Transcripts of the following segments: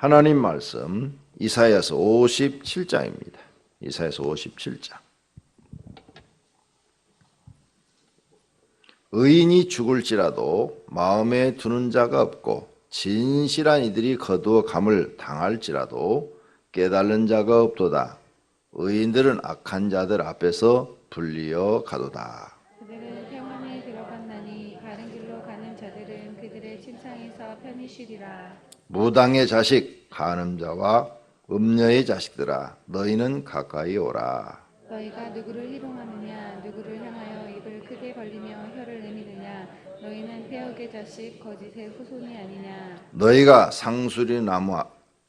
하나님 말씀 이사야서 57장입니다. 이사야서 57장. 의인이 죽을지라도 마음에 두는 자가 없고 진실한 이들이 거두어 감을 당할지라도 깨달은 자가 없도다. 의인들은 악한 자들 앞에서 불리어 가도다. 그들은 평안에 들어갔나니 바른 길로 가는 자들은 그들의 침상에서 편히 쉬리라. 무당의 자식 간음자와 음녀의 자식들아 너희는 가까이 오라. 너희가 누구를 희롱하느냐 누구를 향하여 입을 크게 벌리며 혀를 내미느냐 너희는 폐역의 자식 거짓의 후손이 아니냐 너희가 상수리 나무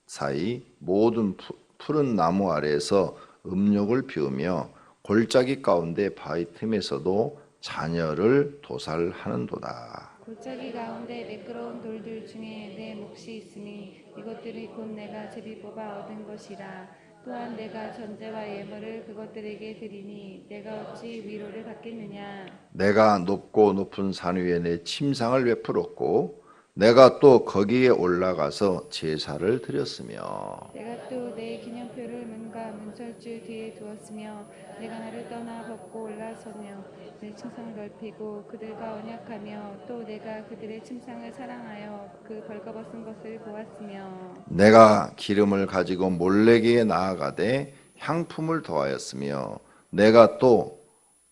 사이 모든 푸- 푸른 나무 아래에서 음욕을 피우며 골짜기 가운데 바위 틈에서도 자녀를 도살하는도다. 골짜기 가운데 매끄러운 돌들 중에 내 몫이 있으니 이것들이 곧 내가 제비 뽑아 얻은 것이라. 또한 내가 전제와 예물을 그것들에게 드리니 내가 어찌 위로를 받겠느냐? 내가 높고 높은 산 위에 내 침상을 베풀었고 내가 또 거기에 올라가서 제사를 드렸으며. 내가 또 내 기념표를 문과 문설주 뒤에 두었으며 내가 나를 떠나 벗고 올라서며 내 침상을 넓히고 그들과 언약하며 또 내가 그들의 침상을 사랑하여 그 벌거벗은 것을 보았으며. 내가 기름을 가지고 몰래기에 나아가되 향품을 더하였으며 내가 또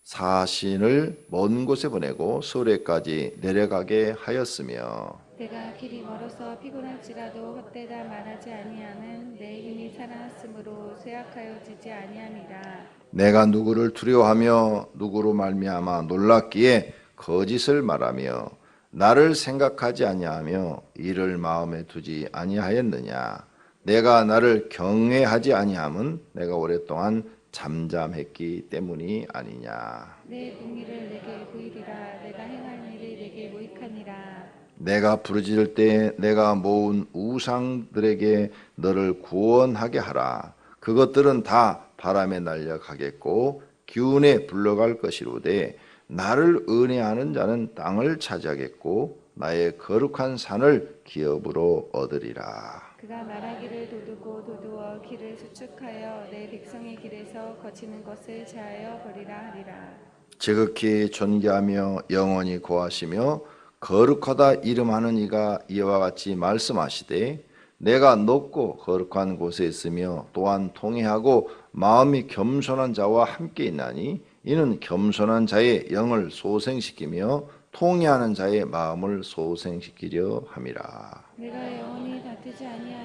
사신을 먼 곳에 보내고 소래까지 내려가게 하였으며 내가 길이 멀어서 피곤할지라도 헛되다 말하지 아니하는 내 힘이 살아났으므로 쇠약하여 지지 아니함이라. 내가 누구를 두려워하며 누구로 말미암아 놀랐기에 거짓을 말하며 나를 생각하지 아니하며 이를 마음에 두지 아니하였느냐? 내가 나를 경외하지 아니함은 내가 오랫동안 잠잠했기 때문이 아니냐? 내 공의를 내게 보이리라. 내가 행할 일이 내게 모익하니라 내가 부르짖을 때 내가 모은 우상들에게 너를 구원하게 하라. 그것들은 다 바람에 날려 가겠고 기운에 불러갈 것이로되 나를 은혜하는 자는 땅을 차지하겠고 나의 거룩한 산을 기업으로 얻으리라. 그가 말하기를 도두고 도두어 길을 수축하여 내 백성의 길에서 거치는 것을 제하여 버리라 하리라. 지극히 존귀하며 영원히 고하시며 거룩하다 이름하는 이가 이와 같이 말씀하시되 내가 높고 거룩한 곳에 있으며 또한 통회하고 마음이 겸손한 자와 함께 있나니 이는 겸손한 자의 영을 소생시키며 통회하는 자의 마음을 소생시키려 함이라. 내가 영원히 다투지 아니하며 내가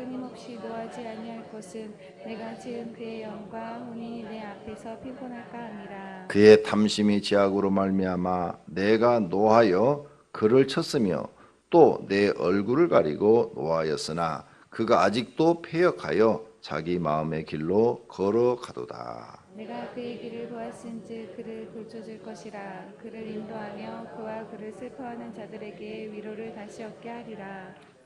끊임없이 노하지 아니할 것은 내가 지은 그의 영과 혼이 내 앞에서 피곤할까 함이라. 그의 탐심이 제약으로 말미암아 내가 노하여 그를 쳤으며 또 내 얼굴을 가리고 노하였으나 그가 아직도 패역하여 자기 마음의 길로 걸어가도다. 내가 그의 길을 보았은즉 그를 돌쳐줄 것이라. 그를 인도하며 그와 그를 슬퍼하는 자들에게 위로를 다시 얻게 하리라.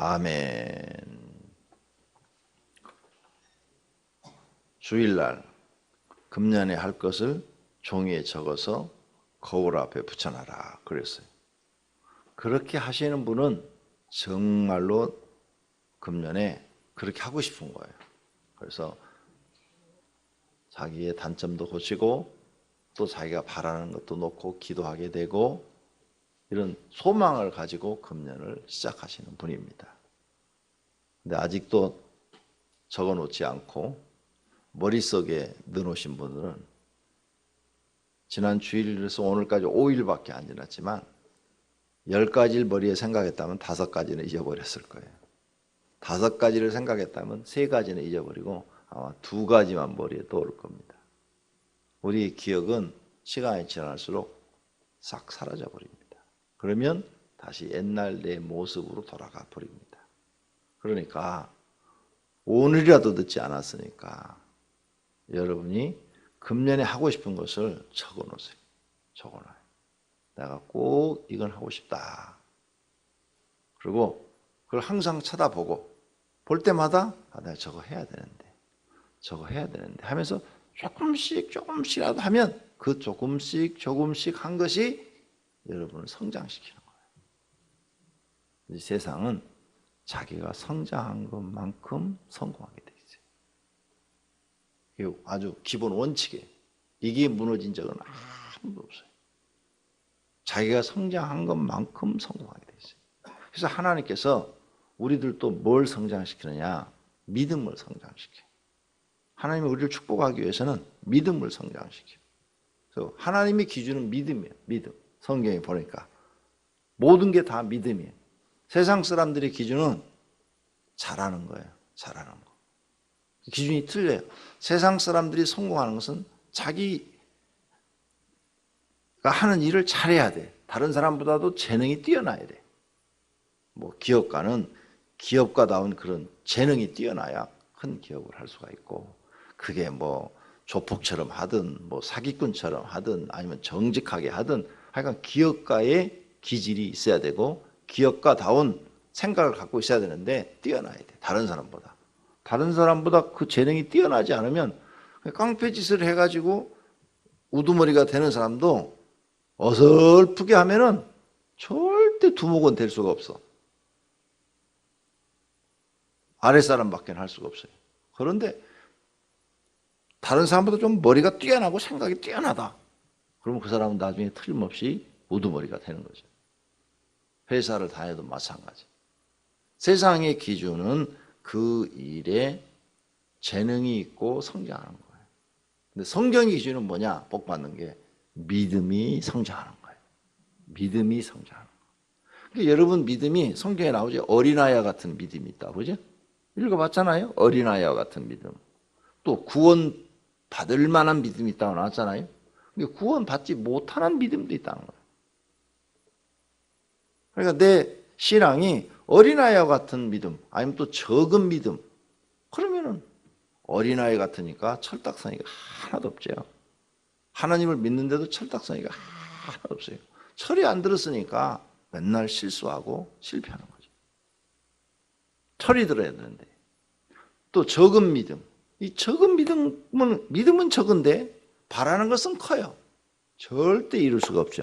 아멘. 주일날 금년에 할 것을 종이에 적어서 거울 앞에 붙여놔라 그랬어요. 그렇게 하시는 분은 정말로 금년에 그렇게 하고 싶은 거예요. 그래서 자기의 단점도 고치고 또 자기가 바라는 것도 놓고 기도하게 되고 이런 소망을 가지고 금년을 시작하시는 분입니다. 근데 아직도 적어 놓지 않고 머릿속에 넣어놓으신 분들은 지난 주일에서 오늘까지 5일밖에 안 지났지만 10가지를 머리에 생각했다면 다섯 가지는 잊어버렸을 거예요. 다섯 가지를 생각했다면 세 가지는 잊어버리고 아마 두 가지만 머리에 떠오를 겁니다. 우리 기억은 시간이 지날수록 싹 사라져 버립니다. 그러면 다시 옛날 내 모습으로 돌아가 버립니다. 그러니까 오늘이라도 늦지 않았으니까 여러분이 금년에 하고 싶은 것을 적어 놓으세요. 적어 놔요. 내가 꼭 이건 하고 싶다. 그리고 그걸 항상 쳐다보고 볼 때마다 아, 내가 저거 해야 되는데 저거 해야 되는데 하면서 조금씩 조금씩이라도 하면 그 조금씩 조금씩 한 것이 여러분을 성장시키는 거예요. 이 세상은 자기가 성장한 것만큼 성공하게 돼 있어요. 아주 기본 원칙이에요. 이게 무너진 적은 아무도 없어요. 자기가 성장한 것만큼 성공하게 돼 있어요. 그래서 하나님께서 우리들도 뭘 성장시키느냐? 믿음을 성장시켜. 하나님이 우리를 축복하기 위해서는 믿음을 성장시켜. 그래서 하나님의 기준은 믿음이에요. 믿음. 성경에 보니까 모든 게 다 믿음이에요. 세상 사람들의 기준은 잘하는 거예요. 잘하는 거. 기준이 틀려요. 세상 사람들이 성공하는 것은 자기가 하는 일을 잘해야 돼. 다른 사람보다도 재능이 뛰어나야 돼. 뭐 기업가는 기업가다운 그런 재능이 뛰어나야 큰 기업을 할 수가 있고 그게 뭐 조폭처럼 하든 뭐 사기꾼처럼 하든 아니면 정직하게 하든 하여간 기업가의 기질이 있어야 되고 기업가다운 생각을 갖고 있어야 되는데 뛰어나야 돼. 다른 사람보다. 다른 사람보다 그 재능이 뛰어나지 않으면 깡패짓을 해가지고 우두머리가 되는 사람도 어설프게 하면은 절대 두목은 될 수가 없어. 아랫사람밖에 할 수가 없어요. 그런데 다른 사람보다 좀 머리가 뛰어나고 생각이 뛰어나다. 그러면 그 사람은 나중에 틀림없이 우두머리가 되는 거죠. 회사를 다녀도 마찬가지. 세상의 기준은 그 일에 재능이 있고 성장하는 거예요. 근데 성경의 기준은 뭐냐? 복 받는 게 믿음이 성장하는 거예요. 믿음이 성장하는 거예요. 그러니까 여러분 믿음이 성경에 나오죠. 어린아이와 같은 믿음이 있다. 그죠? 읽어봤잖아요. 어린아이와 같은 믿음. 또 구원 받을 만한 믿음이 있다고 나왔잖아요. 근데 구원 받지 못하는 믿음도 있다는 거예요. 그러니까 내 신앙이 어린아이와 같은 믿음, 아니면 또 적은 믿음. 그러면은 어린아이 같으니까 철딱서니가 하나도 없죠. 하나님을 믿는데도 철딱서니가 하나도 없어요. 철이 안 들었으니까 맨날 실수하고 실패하는 거죠. 철이 들어야 되는데. 또 적은 믿음. 이 적은 믿음은, 믿음은 적은데 바라는 것은 커요. 절대 이룰 수가 없죠.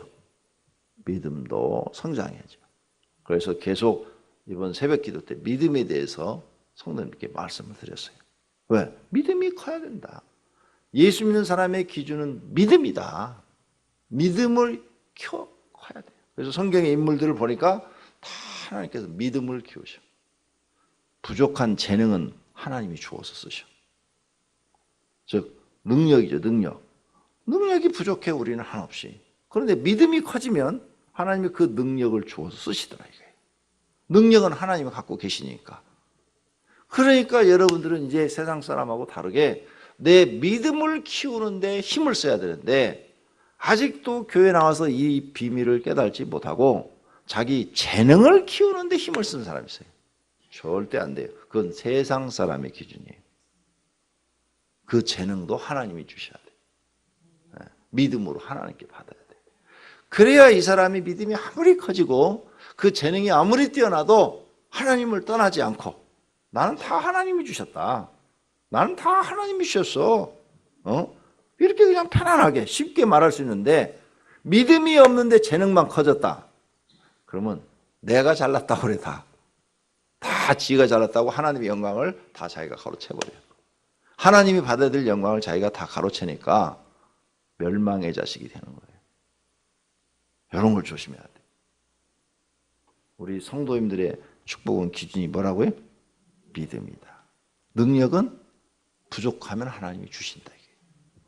믿음도 성장해야죠. 그래서 계속 이번 새벽 기도 때 믿음에 대해서 성도님께 말씀을 드렸어요. 왜? 믿음이 커야 된다. 예수 믿는 사람의 기준은 믿음이다. 믿음을 켜 커야 돼요. 그래서 성경의 인물들을 보니까 다 하나님께서 믿음을 키우셔. 부족한 재능은 하나님이 주어서 쓰셔. 즉 능력이죠, 능력. 능력이 부족해 우리는 한없이. 그런데 믿음이 커지면 하나님이 그 능력을 주어서 쓰시더라 이거예요. 능력은 하나님이 갖고 계시니까. 그러니까 여러분들은 이제 세상 사람하고 다르게 내 믿음을 키우는데 힘을 써야 되는데 아직도 교회 나와서 이 비밀을 깨달지 못하고 자기 재능을 키우는데 힘을 쓰는 사람이 있어요. 절대 안 돼요. 그건 세상 사람의 기준이에요. 그 재능도 하나님이 주셔야 돼요. 예, 믿음으로 하나님께 받아야 돼요. 그래야 이 사람이 믿음이 아무리 커지고 그 재능이 아무리 뛰어나도 하나님을 떠나지 않고 나는 다 하나님이 주셨다. 나는 다 하나님이 주셨어. 어? 이렇게 그냥 편안하게 쉽게 말할 수 있는데 믿음이 없는데 재능만 커졌다. 그러면 내가 잘났다고 그래 다. 다 지가 잘났다고 하나님의 영광을 다 자기가 가로채버려요. 하나님이 받아야 될 영광을 자기가 다 가로채니까 멸망의 자식이 되는 거예요. 이런 걸 조심해야 돼. 우리 성도님들의 축복은 기준이 뭐라고요? 믿음이다. 능력은 부족하면 하나님이 주신다. 이게.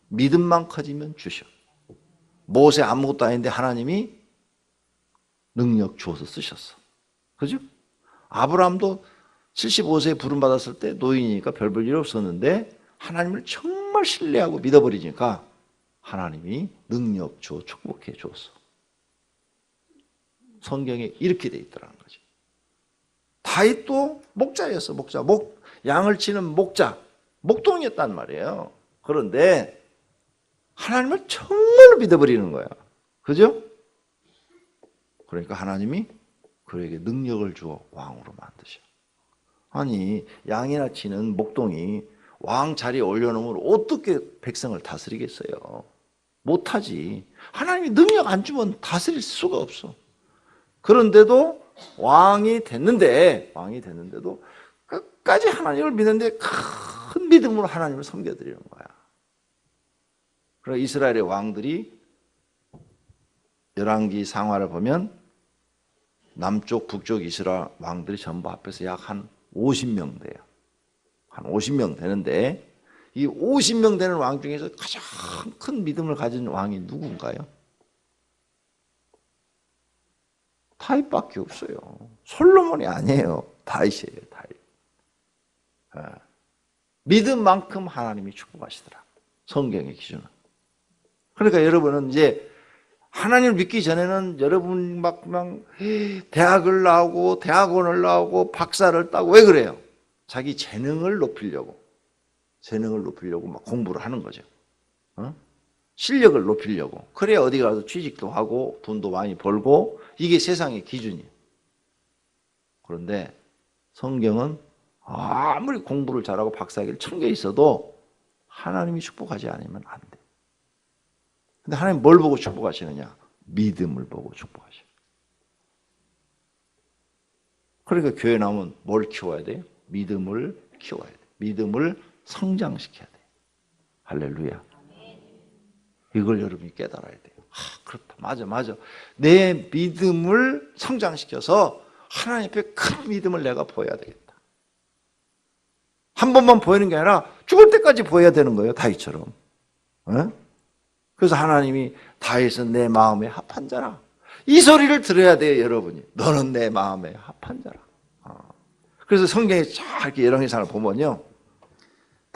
믿음만 커지면 주셔. 모세 아무것도 아닌데 하나님이 능력 주어서 쓰셨어. 그죠? 아브라함도 75세에 부름 받았을 때 노인이니까 별볼일 없었는데 하나님을 정말 신뢰하고 믿어버리니까 하나님이 능력 주어 축복해 줬어. 성경에 이렇게 돼 있더라는 거지. 다윗도 목자였어, 목자. 목 양을 치는 목자, 목동이었단 말이에요. 그런데 하나님을 정말로 믿어버리는 거야. 그죠? 그러니까 하나님이 그에게 능력을 주어 왕으로 만드셔. 아니 양이나 치는 목동이 왕 자리에 올려놓으면 어떻게 백성을 다스리겠어요? 못하지. 하나님이 능력 안 주면 다스릴 수가 없어. 그런데도 왕이 됐는데 왕이 됐는데도 끝까지 하나님을 믿는데 큰 믿음으로 하나님을 섬겨드리는 거야. 그리고 이스라엘의 왕들이 열왕기 상화를 보면 남쪽 북쪽 이스라엘 왕들이 전부 합해서 약 한 50명 돼요. 한 50명 되는데 이 50명 되는 왕 중에서 가장 큰 믿음을 가진 왕이 누군가요? 다윗밖에 없어요. 솔로몬이 아니에요. 다윗이에요. 다윗. 예. 믿음 만큼 하나님이 축복하시더라. 성경의 기준은. 그러니까 여러분은 이제 하나님을 믿기 전에는 여러분 막, 막 대학을 나오고 대학원을 나오고 박사를 따고 왜 그래요? 자기 재능을 높이려고 재능을 높이려고 막 공부를 하는 거죠. 어? 실력을 높이려고. 그래야 어디 가서 취직도 하고 돈도 많이 벌고 이게 세상의 기준이에요. 그런데 성경은 아무리 공부를 잘하고 박사학위를 천 개 있어도 하나님이 축복하지 않으면 안 돼. 근데 하나님 뭘 보고 축복하시느냐? 믿음을 보고 축복하셔. 그러니까 교회 나오면 뭘 키워야 돼요? 믿음을 키워야 돼. 믿음을 성장시켜야 돼. 할렐루야. 이걸 여러분이 깨달아야 돼요. 아, 그렇다. 맞아, 맞아. 내 믿음을 성장시켜서 하나님 앞에 큰 믿음을 내가 보여야 되겠다. 한 번만 보이는 게 아니라 죽을 때까지 보여야 되는 거예요. 다윗처럼. 어? 그래서 하나님이 다윗은 내 마음에 합한 자라. 이 소리를 들어야 돼요, 여러분이. 너는 내 마음에 합한 자라. 어. 그래서 성경에 쫙 이렇게 열왕기상을 보면요.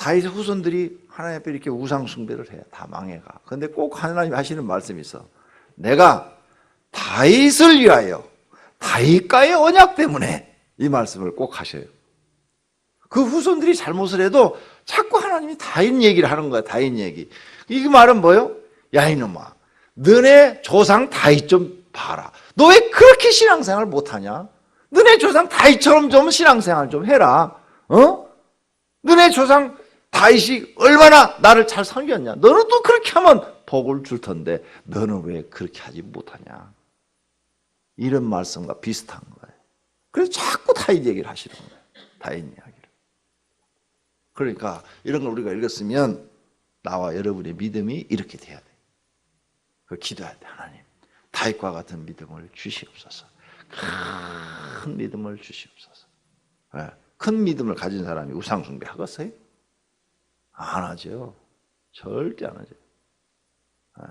다윗의 후손들이 하나님 앞에 이렇게 우상 숭배를 해요. 다 망해가. 그런데 꼭 하나님 하시는 말씀이 있어. 내가 다윗을 위하여 다윗과의 언약 때문에 이 말씀을 꼭 하셔요. 그 후손들이 잘못을 해도 자꾸 하나님이 다윗 얘기를 하는 거야. 다윗 얘기. 이 말은 뭐요? 야 이놈아, 너네 조상 다윗 좀 봐라. 너 왜 그렇게 신앙생활 못하냐? 너네 조상 다윗처럼 좀 신앙생활 좀 해라. 어? 너네 조상 다윗이 얼마나 나를 잘 섬겼냐? 너는 또 그렇게 하면 복을 줄 텐데 너는 왜 그렇게 하지 못하냐? 이런 말씀과 비슷한 거예요. 그래서 자꾸 다윗 얘기를 하시는 거예요. 다윗 이야기를. 그러니까 이런 걸 우리가 읽었으면 나와 여러분의 믿음이 이렇게 돼야 돼. 그 기도할 때 하나님 다윗과 같은 믿음을 주시옵소서. 큰 믿음을 주시옵소서. 예, 큰 믿음을 가진 사람이 우상 숭배 하겠어요? 안 하죠. 절대 안 하죠. 예.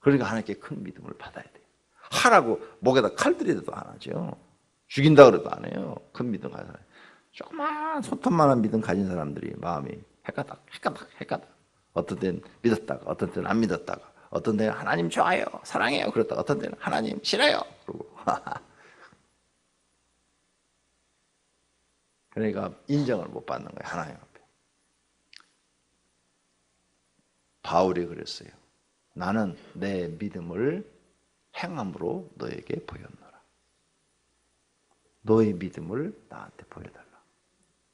그러니까 하나님께 큰 믿음을 받아야 돼요. 하라고 목에다 칼 들이대도 안 하죠. 죽인다 그래도 안 해요. 큰 믿음 가진 사람. 조그만 손톱만한 믿음 가진 사람들이 마음이 헷가닥, 헷가닥, 헷가닥. 어떤 때는 믿었다가, 어떤 때는 안 믿었다가, 어떤 때는 하나님 좋아요, 사랑해요. 그랬다가 어떤 때는 하나님 싫어요. 그러고. 그러니까 인정을 못 받는 거예요. 하나님 앞에. 바울이 그랬어요. 나는 내 믿음을 행함으로 너에게 보였노라. 너의 믿음을 나한테 보여달라.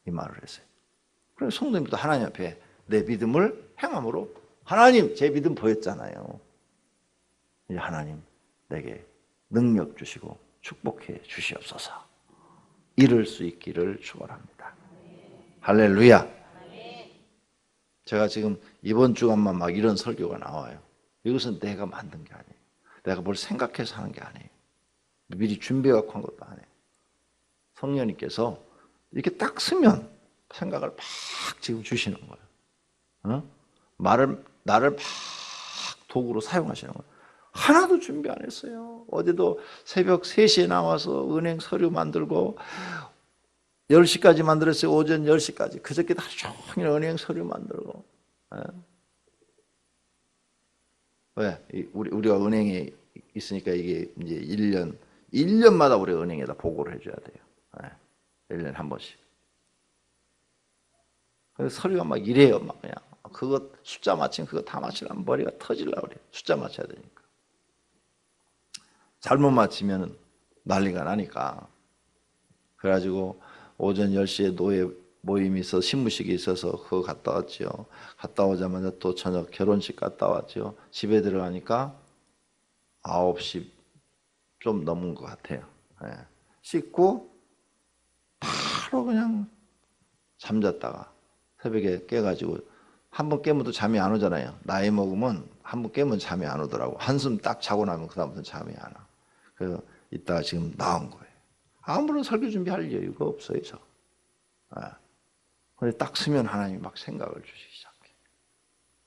이 말을 했어요. 그래서 성도님도 하나님 앞에 내 믿음을 행함으로 하나님 제 믿음 보였잖아요. 이제 하나님 내게 능력 주시고 축복해 주시옵소서. 이룰 수 있기를 축원합니다. 할렐루야. 제가 지금 이번 주간만 막 이런 설교가 나와요. 이것은 내가 만든 게 아니에요. 내가 뭘 생각해서 하는 게 아니에요. 미리 준비해갖고 한 것도 아니에요. 성령님께서 이렇게 딱 쓰면 생각을 막 지금 주시는 거예요. 어? 말을, 나를 막 도구로 사용하시는 거예요. 하나도 준비 안 했어요. 어제도 새벽 3시에 나와서 은행 서류 만들고 10시까지 만들었어요. 오전 10시까지. 그저께 하루 종일 은행 서류 만들고. 예. 왜? 이- 우리, 우리가 은행에 있으니까 이게 이제 1년, 1년마다 우리 은행에다 보고를 해줘야 돼요. 예. 1년에 한 번씩. 서류가 막 이래요, 막 그냥. 그거 숫자 맞힌 그거 다 맞히려면 머리가 터질라 그래. 숫자 맞춰야 되니까. 잘못 맞히면 난리가 나니까. 그래가지고 오전 10시에 노예 모임이 있어 신부식이 있어서 그거 갔다 왔죠. 갔다 오자마자 또 저녁 결혼식 갔다 왔죠. 집에 들어가니까 9시 좀 넘은 것 같아요. 예. 씻고 바로 그냥 잠잤다가 새벽에 깨가지고 한 번 깨면 또 잠이 안 오잖아요. 나이 먹으면 한 번 깨면 잠이 안 오더라고. 한숨 딱 자고 나면 그다음부터 잠이 안 와. 그래서 이따가 지금 나온 거예요. 아무런 설교 준비할 여유가 없어요, 저. 아. 근데 딱 쓰면 하나님이 막 생각을 주시기 시작해.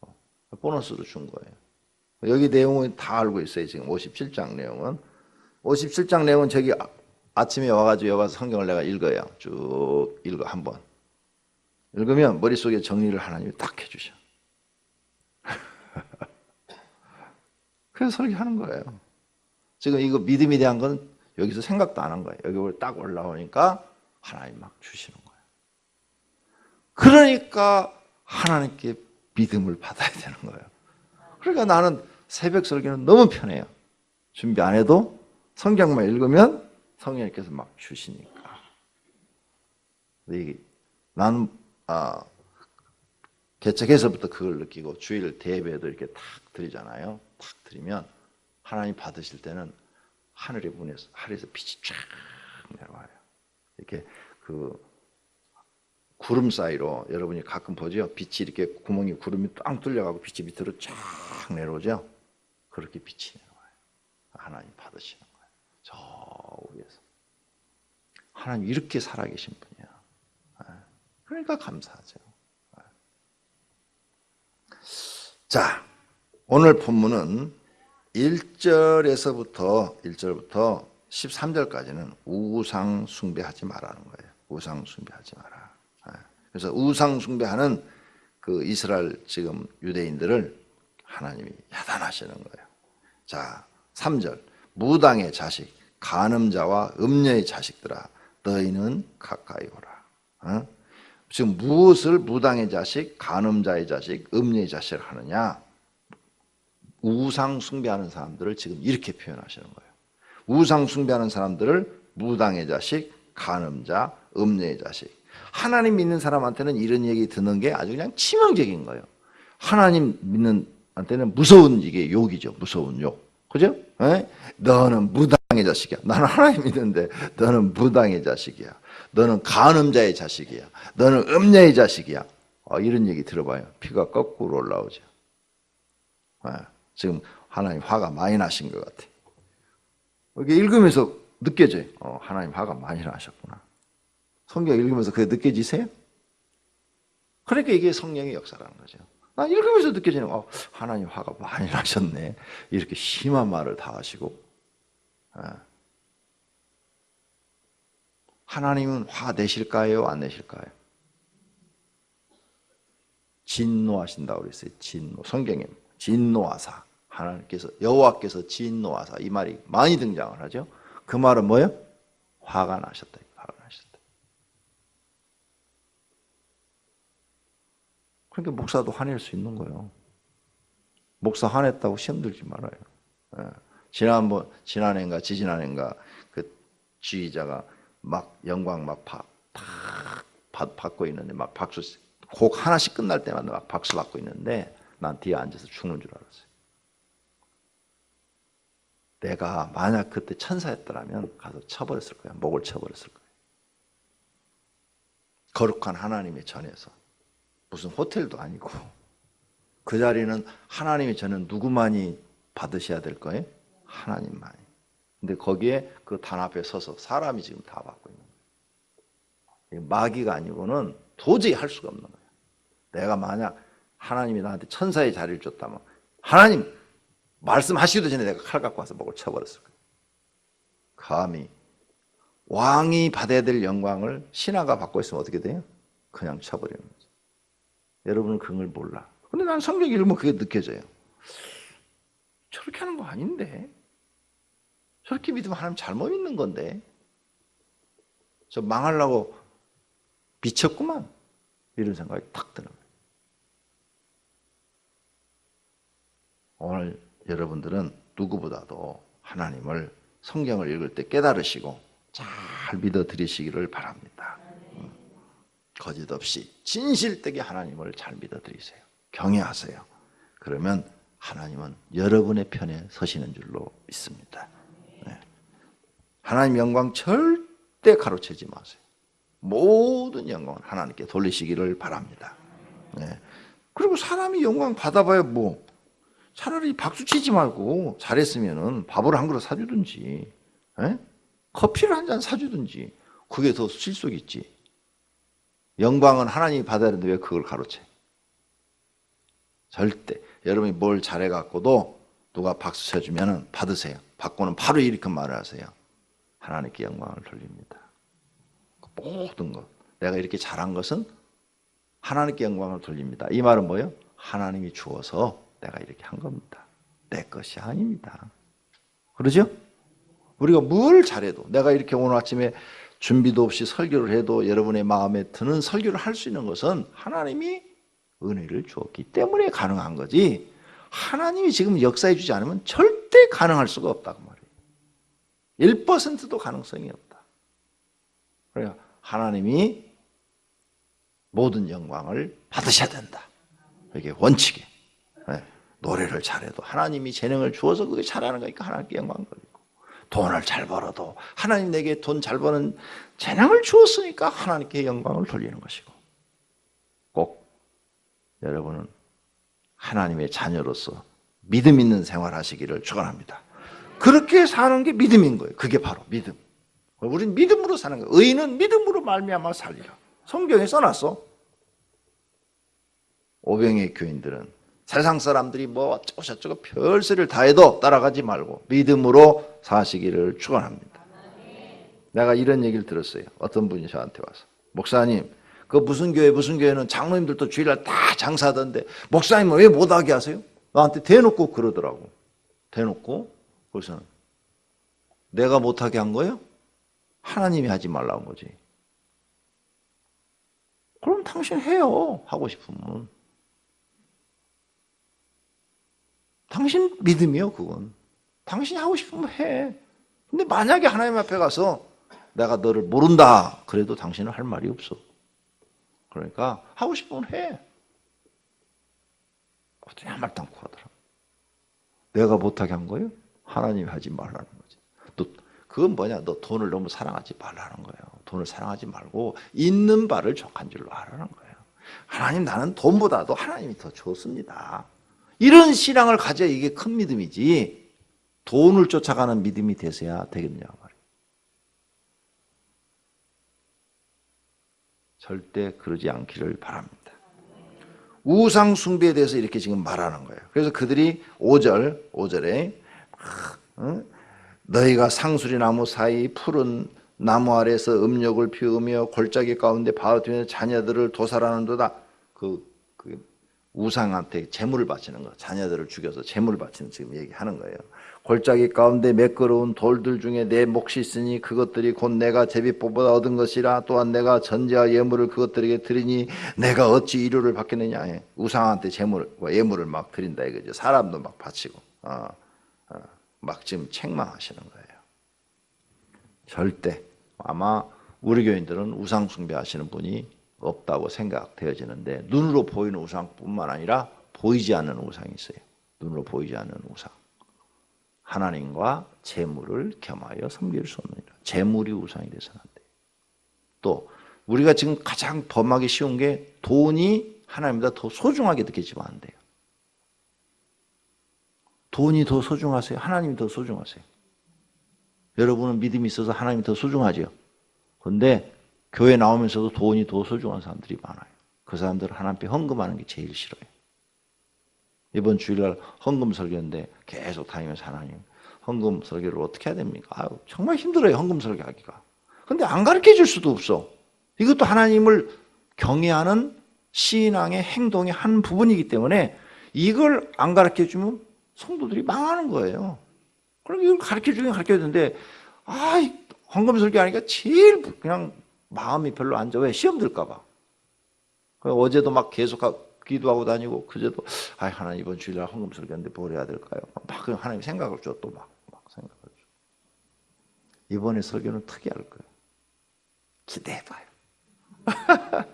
어. 보너스도 준 거예요. 여기 내용은 다 알고 있어요, 지금 57장 내용은. 57장 내용은 저기 아- 아침에 와가지고 여기 와서 성경을 내가 읽어요. 쭉 읽어, 한 번. 읽으면 머릿속에 정리를 하나님이 딱 해주셔. 그래서 설교하는 거예요. 지금 이거 믿음에 대한 건 여기서 생각도 안 한 거예요. 여기 딱 올라오니까 하나님 막 주시는 거예요. 그러니까 하나님께 믿음을 받아야 되는 거예요. 그러니까 나는 새벽 설교는 너무 편해요. 준비 안 해도 성경만 읽으면 성령님께서 막 주시니까. 나는 아, 개척해서부터 그걸 느끼고 주일 대회도 이렇게 탁 드리잖아요. 탁 드리면 하나님 받으실 때는 하늘의 문에서 하늘에서 빛이 쫙 내려와요. 이렇게 그 구름 사이로 여러분이 가끔 보죠. 빛이 이렇게 구멍이 구름이 땅 뚫려가고 빛이 밑으로 쫙 내려오죠. 그렇게 빛이 내려와요. 하나님 받으시는 거예요. 저 위에서 하나님 이렇게 살아계신 분이야. 그러니까 감사하죠. 자, 오늘 본문은 1절에서부터 1절부터 13절까지는 우상 숭배하지 말라는 거예요. 우상 숭배하지 마라. 그래서 우상 숭배하는 그 이스라엘 지금 유대인들을 하나님이 야단하시는 거예요. 자, 3절. 무당의 자식, 간음자와 음녀의 자식들아, 너희는 가까이 오라. 어? 지금 무엇을 무당의 자식, 간음자의 자식, 음녀의 자식을 하느냐? 우상 숭배하는 사람들을 지금 이렇게 표현하시는 거예요. 우상 숭배하는 사람들을 무당의 자식, 간음자, 음녀의 자식. 하나님 믿는 사람한테는 이런 얘기 듣는 게 아주 그냥 치명적인 거예요. 하나님 믿는 한테는 무서운 이게 욕이죠. 무서운 욕. 그죠? 에? 너는 무당의 자식이야. 나는 하나님 믿는데 너는 무당의 자식이야. 너는 간음자의 자식이야. 너는 음녀의 자식이야. 어, 이런 얘기 들어봐요. 피가 거꾸로 올라오죠. 에, 지금 하나님 화가 많이 나신 것 같아. 이게 읽으면서 느껴져요. 어, 하나님 화가 많이 나셨구나. 성경 읽으면서 그게 느껴지세요? 그러니까 이게 성령의 역사라는 거죠. 나 읽으면서 느껴지는 거, 어, 하나님 화가 많이 나셨네. 이렇게 심한 말을 다 하시고. 예. 하나님은 화 내실까요? 안 내실까요? 진노하신다고 그랬어요. 진노. 성경에 진노하사. 하나님께서 여호와께서 진노하사 이 말이 많이 등장을 하죠. 그 말은 뭐예요? 화가 나셨다. 화가 나셨다. 그러니까 목사도 화낼 수 있는 거예요. 목사 화냈다고 시험 들지 말아요. 예. 지난번 지난해인가 지지난해인가 그 지휘자가 막 영광 막 파, 팍 받- 받고 있는데 막 박수 곡 하나씩 끝날 때마다 막 박수 받고 있는데 난 뒤에 앉아서 죽는 줄 알았어요. 내가 만약 그때 천사였더라면 가서 쳐버렸을 거야. 목을 쳐버렸을 거야. 거룩한 하나님의 전에서 무슨 호텔도 아니고 그 자리는 하나님의 전은 누구만이 받으셔야 될 거예요? 하나님만이. 근데 거기에 그 단 앞에 서서 사람이 지금 다 받고 있는 거예요. 마귀가 아니고는 도저히 할 수가 없는 거예요. 내가 만약 하나님이 나한테 천사의 자리를 줬다면 하나님 말씀하시기도 전에 내가 칼 갖고 와서 목을 쳐버렸을 거예요. 감히 왕이 받아야 될 영광을 신하가 받고 있으면 어떻게 돼요? 그냥 쳐버리는 거죠. 여러분은 그걸 몰라. 근데 난 성경 읽으면 그게 느껴져요. 저렇게 하는 거 아닌데. 저렇게 믿으면 하나님 잘못 믿는 건데. 저 망하려고 미쳤구만. 이런 생각이 탁 드는 거예요. 오늘 여러분들은 누구보다도 하나님을 성경을 읽을 때 깨달으시고 잘 믿어 드리시기를 바랍니다. 음. 거짓 없이 진실되게 하나님을 잘 믿어 드리세요. 경외하세요. 그러면 하나님은 여러분의 편에 서시는 줄로 믿습니다. 네. 하나님 영광 절대 가로채지 마세요. 모든 영광은 하나님께 돌리시기를 바랍니다. 네. 그리고 사람이 영광 받아봐야 뭐 차라리 박수 치지 말고 잘했으면은 밥을 한 그릇 사주든지, 에? 커피를 한 잔 사주든지, 그게 더 실속 있지. 영광은 하나님이 받아야 되는데 왜 그걸 가로채? 절대. 여러분이 뭘 잘해갖고도 누가 박수 쳐주면은 받으세요. 받고는 바로 이렇게 말을 하세요. 하나님께 영광을 돌립니다. 모든 것. 내가 이렇게 잘한 것은 하나님께 영광을 돌립니다. 이 말은 뭐예요? 하나님이 주어서 내가 이렇게 한 겁니다. 내 것이 아닙니다. 그러죠? 우리가 뭘 잘해도 내가 이렇게 오늘 아침에 준비도 없이 설교를 해도 여러분의 마음에 드는 설교를 할 수 있는 것은 하나님이 은혜를 주었기 때문에 가능한 거지. 하나님이 지금 역사해 주지 않으면 절대 가능할 수가 없다고 말이에요. 1%도 가능성이 없다. 그러니까 하나님이 모든 영광을 받으셔야 된다. 이게 원칙이에요. 네. 노래를 잘해도 하나님이 재능을 주어서 그게 잘하는 거니까 하나님께 영광 돌리고 돈을 잘 벌어도 하나님 내게 돈 잘 버는 재능을 주었으니까 하나님께 영광을 돌리는 것이고 꼭 여러분은 하나님의 자녀로서 믿음 있는 생활 하시기를 축원합니다. 그렇게 사는 게 믿음인 거예요. 그게 바로 믿음. 우리는 믿음으로 사는 거예요. 의인은 믿음으로 말미암아 살리라. 성경에 써놨어. 오병의 교인들은 세상 사람들이 뭐 어쩌고 저쩌고 별소리를 다 해도 따라가지 말고 믿음으로 사시기를 축원합니다. 내가 이런 얘기를 들었어요. 어떤 분이 저한테 와서 목사님 그 무슨 교회 무슨 교회는 장로님들도 주일날 다 장사하던데 목사님은 왜 못하게 하세요? 나한테 대놓고 그러더라고. 대놓고 그래서 내가 못하게 한 거예요? 하나님이 하지 말라는 거지. 그럼 당신 해요. 하고 싶으면. 당신 믿음이요, 그건. 당신이 하고 싶으면 해. 근데 만약에 하나님 앞에 가서 내가 너를 모른다. 그래도 당신은 할 말이 없어. 그러니까 하고 싶으면 해. 어떻게 한 말도 않고 하더라. 내가 못하게 한 거예요? 하나님이 하지 말라는 거지. 또 그건 뭐냐? 너 돈을 너무 사랑하지 말라는 거예요. 돈을 사랑하지 말고 있는 바를 족한 줄로 하라는 거예요. 하나님 나는 돈보다도 하나님이 더 좋습니다. 이런 신앙을 가져야 이게 큰 믿음이지. 돈을 쫓아가는 믿음이 되서야 되겠냐 말이에요. 절대 그러지 않기를 바랍니다. 우상 숭배에 대해서 이렇게 지금 말하는 거예요. 그래서 그들이 5절, 5절에 너희가 상수리 나무 사이 푸른 나무 아래서 음욕을 피우며 골짜기 가운데 바로 뒤에 자녀들을 도살하는도다. 그, 그 우상한테 재물을 바치는 거. 자녀들을 죽여서 재물을 바치는 지금 얘기하는 거예요. 골짜기 가운데 매끄러운 돌들 중에 내 몫이 있으니 그것들이 곧 내가 제비뽑보다 얻은 것이라 또한 내가 전제와 예물을 그것들에게 드리니 내가 어찌 이료를 받겠느냐 해. 우상한테 재물, 예물을 막 드린다 이거죠. 사람도 막 바치고 어, 어, 막 지금 책망하시는 거예요. 절대 아마 우리 교인들은 우상 숭배하시는 분이 없다고 생각되어지는데 눈으로 보이는 우상뿐만 아니라 보이지 않는 우상이 있어요. 눈으로 보이지 않는 우상. 하나님과 재물을 겸하여 섬길 수 없느니라. 재물이 우상이 돼서는 안 돼요. 또 우리가 지금 가장 범하기 쉬운 게 돈이 하나님보다 더 소중하게 느껴지면 안 돼요. 돈이 더 소중하세요? 하나님이 더 소중하세요? 여러분은 믿음이 있어서 하나님이 더 소중하죠. 그런데 교회 나오면서도 돈이 더 소중한 사람들이 많아요. 그 사람들은 하나님께 헌금하는 게 제일 싫어요. 이번 주일날 헌금 설교인데 계속 다니면서 하나님 헌금 설교를 어떻게 해야 됩니까? 아유, 정말 힘들어요. 헌금 설교하기가. 근데 안 가르쳐 줄 수도 없어. 이것도 하나님을 경외하는 신앙의 행동의 한 부분이기 때문에 이걸 안 가르쳐 주면 성도들이 망하는 거예요. 그럼 이걸 가르쳐 주긴 가르쳐야 되는데 아, 헌금 설교하니까 제일 그냥 마음이 별로 안 좋아. 왜? 시험 들까 봐. 그 어제도 막 계속 가- 기도하고 다니고 그제도 아 하나님 이번 주일날 헌금 설교인데 뭘 해야 될까요? 막 하나님 생각을 줘 또 막 막 생각을 줘. 이번에 설교는 특이할 거예요. 기대해봐요.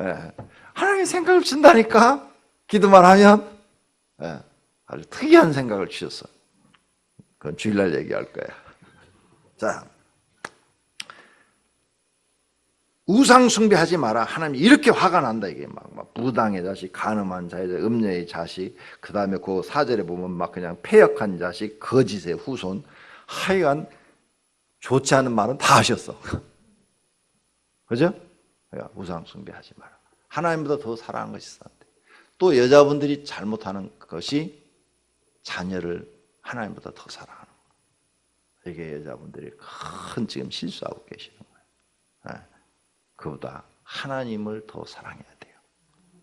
예. 하나님 생각을 준다니까 기도만 하면 예. 아주 특이한 생각을 주셨어. 그건 주일날 얘기할 거야. 자, 우상 숭배하지 마라. 하나님 이렇게 화가 난다 이게 막, 막 부당의 자식, 자의 자식, 음녀의 자식, 그 다음에 그 사절에 보면 막 그냥 패역한 자식, 거짓의 후손, 하여간 좋지 않은 말은 다 하셨어. 그죠? 그러니까 우상 숭배하지 마라. 하나님보다 더 사랑하는 것이 있었는데 또 여자분들이 잘못하는 것이 자녀를 하나님보다 더 사랑하는 거예요. 이게 여자분들이 큰 지금 실수하고 계시는 거예요. 예. 그보다 하나님을 더 사랑해야 돼요.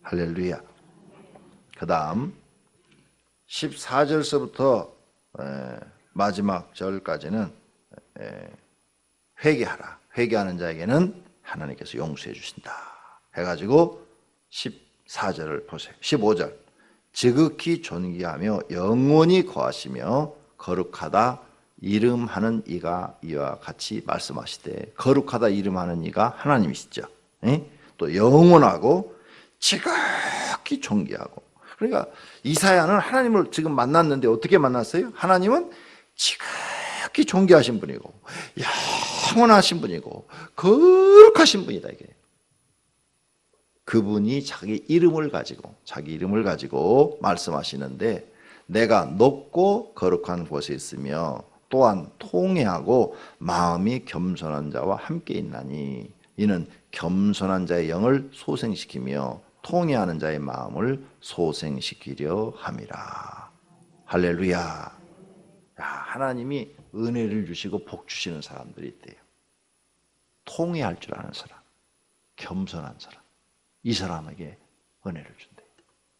할렐루야. 그 다음 14절서부터 마지막 절까지는 에, 회개하라. 회개하는 자에게는 하나님께서 용서해 주신다. 해가지고 14절을 보세요. 15절. 지극히 존귀하며 영원히 거하시며 거룩하다 이름하는 이가 이와 같이 말씀하시되 거룩하다 이름하는 이가 하나님이시죠. 예? 또 영원하고 지극히 존귀하고 그러니까 이사야는 하나님을 지금 만났는데 어떻게 만났어요? 하나님은 지극히 존귀하신 분이고 영원하신 분이고 거룩하신 분이다 이게. 그분이 자기 이름을 가지고 자기 이름을 가지고 말씀하시는데 내가 높고 거룩한 곳에 있으며 또한 통회하고 마음이 겸손한 자와 함께 있나니 이는 겸손한 자의 영을 소생시키며 통회하는 자의 마음을 소생시키려 함이라. 할렐루야. 야, 하나님이 은혜를 주시고 복 주시는 사람들이 있대요. 통회할 줄 아는 사람, 겸손한 사람. 이 사람에게 은혜를 준대.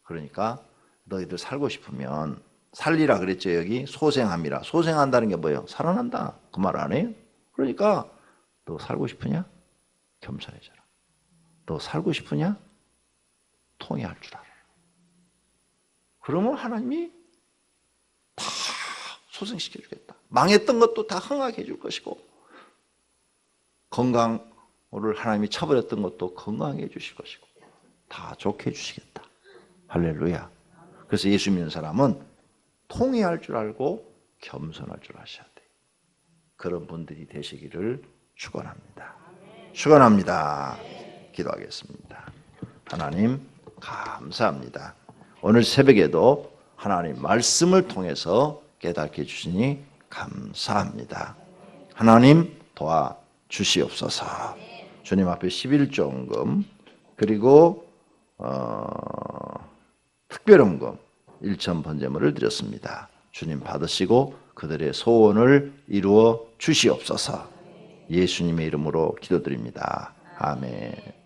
그러니까 너희들 살고 싶으면 살리라 그랬죠 여기 소생함이라 소생한다는 게 뭐예요? 살아난다 그말안 해요? 그러니까 너 살고 싶으냐? 겸손해져라. 너 살고 싶으냐? 통해할 줄 알아. 그러면 하나님이 다 소생시켜 주겠다. 망했던 것도 다 흥하게 해줄 것이고 건강을 하나님이 쳐버렸던 것도 건강하게 해주실 것이고 다 좋게 해주시겠다. 할렐루야. 그래서 예수 믿는 사람은 통해할 줄 알고 겸손할 줄 아셔야 돼. 그런 분들이 되시기를 축원합니다. 축원합니다. 기도하겠습니다. 하나님 감사합니다. 오늘 새벽에도 하나님 말씀을 통해서 깨닫게 해주시니 감사합니다. 하나님 도와 주시옵소서. 주님 앞에 11조금 그리고 어, 특별헌금 1천 번제물을 드렸습니다. 주님 받으시고 그들의 소원을 이루어 주시옵소서. 예수님의 이름으로 기도드립니다. 아멘.